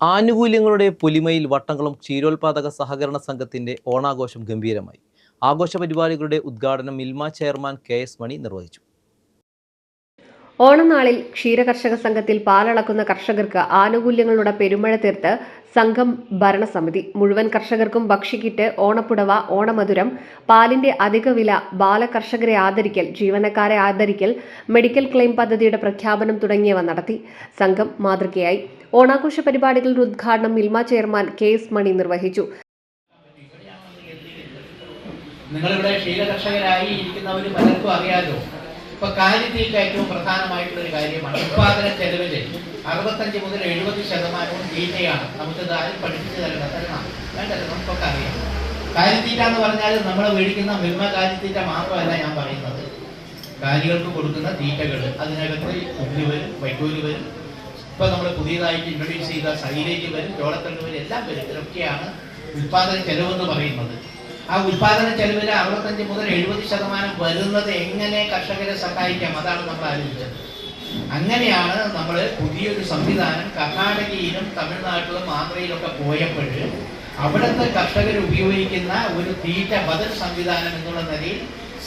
ആനുകൂല്യങ്ങളുടെ പുലിമയിൽ വട്ടംകുളം ക്ഷീരോത്പാദക സഹകരണ സംഘത്തിന്റെ ഓണാഘോഷം ഗംഭീരമായി. ആഘോഷ പരിപാടികളുടെ ഉദ്ഘാടനം Milma chairman K S Mani നിർവഹിച്ചു. ഓണനാളിൽ ക്ഷീരകർഷക സംഘത്തിൽ പാലളക്കുന്ന കർഷകർക്ക് ആനുകൂല്യങ്ങളുടെ പെരുമഴ തീർത്ത് സംഘം ഭരണസമിതി. മുഴുവൻ കർഷകർക്കും ഭക്ഷ്യക്കിറ്റ് ഓണപ്പുടവ ഓണമധുരം പാലിന്റെ അധിക വില ബാലകർഷകരെ ആദരിക്കൽ ജീവനക്കാരെ ആദരിക്കൽ മെഡിക്കൽ ക്ലെയിം പദ്ധതിയുടെ പ്രഖ്യാപനം തുടങ്ങിയവ നടത്തി സംഘം മാതൃകയായി. ഓണാഘോഷ പരിപാടികളുടെ ഉദ്ഘാടനം Milma chairman K S Mani നിർവഹിച്ചു. നിങ്ങളിവിടെ ക്ഷീരകർഷകരായി ഇരിക്കുന്നവർ പലർക്കും അറിയാലോ? ഇപ്പൊ കാലിത്തീറ്റ ഏറ്റവും പ്രധാനമായിട്ടുള്ള ഒരു കാര്യമാണ്. ഉത്പാദന ചെലവിൽ അറുപത്തഞ്ച് മുതൽ എഴുപത് ശതമാനവും തീറ്റയാണ് നമുക്ക് ആരും പഠിപ്പിച്ചു തരണം തരണം വേണ്ടത് നമുക്കൊക്കെ അറിയാം കാലിത്തീറ്റ എന്ന് പറഞ്ഞാൽ നമ്മൾ മേടിക്കുന്ന മിൽമ കാലിത്തീറ്റ മാത്രമല്ല ഞാൻ പറയുന്നത്. കാലികൾക്ക് കൊടുക്കുന്ന തീറ്റകൾ അതിനകത്ത് ഉള്ളി വരും വൈക്കോലി വരും. ഇപ്പൊ നമ്മൾ പുതിയതായിട്ട് ഇൻട്രൊഡ്യൂസ് ചെയ്ത സൈലേജ് വരും ചോളത്തണ്ട് വരും എല്ലാം വരും. ഇതൊക്കെയാണ് ഉത്പാദന ചെലവെന്ന് പറയുന്നത്. ആ ഉൽപാദന ചെലവിൽ അറുപത്തഞ്ച് മുതൽ എഴുപത് ശതമാനം വരുന്നത് എങ്ങനെ കർഷകരെ സഹായിക്കാം? അതാണ് നമ്മൾ ആലോചിച്ചത്. അങ്ങനെയാണ് നമ്മൾ പുതിയൊരു സംവിധാനം കർണാടകയിലും തമിഴ്നാട്ടിലും ആന്ധ്രയിലൊക്കെ പോയപ്പോൾ അവിടുത്തെ കർഷകർ ഉപയോഗിക്കുന്ന ഒരു തീറ്റ ബദൽ സംവിധാനം എന്നുള്ള നിലയിൽ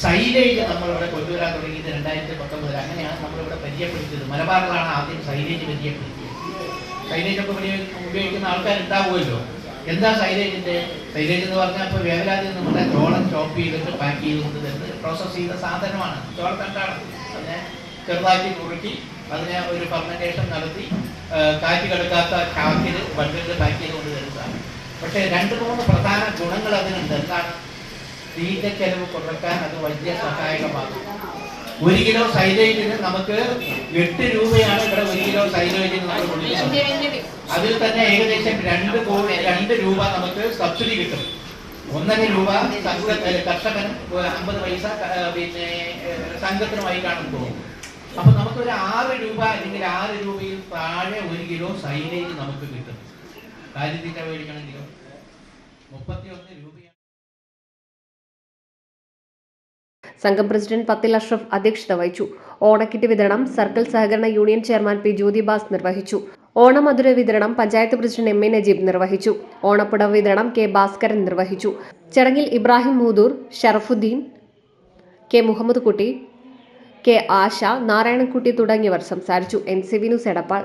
സൈലേജ് നമ്മളിവിടെ കൊണ്ടുവരാൻ തുടങ്ങിയത് രണ്ടായിരത്തി പത്തൊമ്പതിൽ അങ്ങനെയാണ് നമ്മളിവിടെ പരിചയപ്പെടുത്തിയത്. മലബാറിലാണ് ആദ്യം സൈലേജ് പരിചയപ്പെടുത്തിയത്. സൈലേജ് ഒക്കെ ഉപയോഗിക്കുന്ന ഉപയോഗിക്കുന്ന ആൾക്കാരുണ്ടാവുമല്ലോ. എന്താ സൈലേജിന്റെ സൈലേജ് എന്ന് പറഞ്ഞാൽ ഇപ്പോൾ വേവലാതി നമ്മുടെ ചോളം ചോപ്പ് ചെയ്തിട്ട് പാക്ക് ചെയ്ത് തരുന്നത് പ്രോസസ് ചെയ്ത സാധനമാണ്. ചോളത്തട്ടാണ് അതിനെ ചെറുതാക്കി മുറുക്കി അതിനെ ഒരു ഫെർമെന്റേഷൻ നടത്തി കാറ്റ് കിടക്കാത്ത ചാക്കിൽ ബണ്ടിൽ പാക്ക് ചെയ്ത് കൊണ്ട് തരുന്നതാണ് പക്ഷേ രണ്ട് മൂന്ന് പ്രധാന ഗുണങ്ങൾ അതിനുണ്ട്. എന്താണ്? തീറ്റ ചെലവ് കുറയ്ക്കാൻ അത് വലിയ സഹായകമാകും. ഒരു കിലോ സൈലേജിന് നമുക്ക് എട്ട് രൂപയാണ് ഇവിടെ ഒരു കിലോ സൈലേജിന് നമ്മൾ കൊടുക്കുന്നത്. അതിൽ തന്നെ ഏകദേശം രണ്ട് കോടി രണ്ട് രൂപ നമുക്ക് സബ്സിഡി കിട്ടും. ഒന്നര രൂപ സംഘ- അമ്പത് പൈസ പിന്നെ സംഘത്തിനുമായി സംഘത്തിനുമായിട്ടാണ് പോകും അപ്പൊ നമുക്കൊരു ആറ് രൂപ അല്ലെങ്കിൽ ആറ് രൂപയിൽ താഴെ ഒരു കിലോ സൈലേജ് നമുക്ക് കിട്ടും. കാര്യത്തിന്റെ മേടിക്കണമെങ്കിലോ മുപ്പത്തി ഒന്ന് രൂപയാണ്. സംഘം പ്രസിഡന്റ് പത്തിൽ അഷ്റഫ് അധ്യക്ഷത വഹിച്ചു. ഓണക്കിറ്റ് വിതരണം സർക്കിൾ സഹകരണ യൂണിയൻ ചെയർമാൻ പി ജ്യോതിബാസ് നിർവഹിച്ചു. ഓണമധുര വിതരണം panchayat president M A Najeeb നിർവഹിച്ചു. ഓണപ്പുട വിതരണം കെ ഭാസ്കരൻ നിർവഹിച്ചു. ചടങ്ങിൽ ഇബ്രാഹിം മൂദൂർ ഷറഫുദ്ദീൻ കെ മുഹമ്മദ് കുട്ടി കെ ആശ നാരായണൻകുട്ടി തുടങ്ങിയവർ സംസാരിച്ചു. N C Vinu സെടപ്പാൾ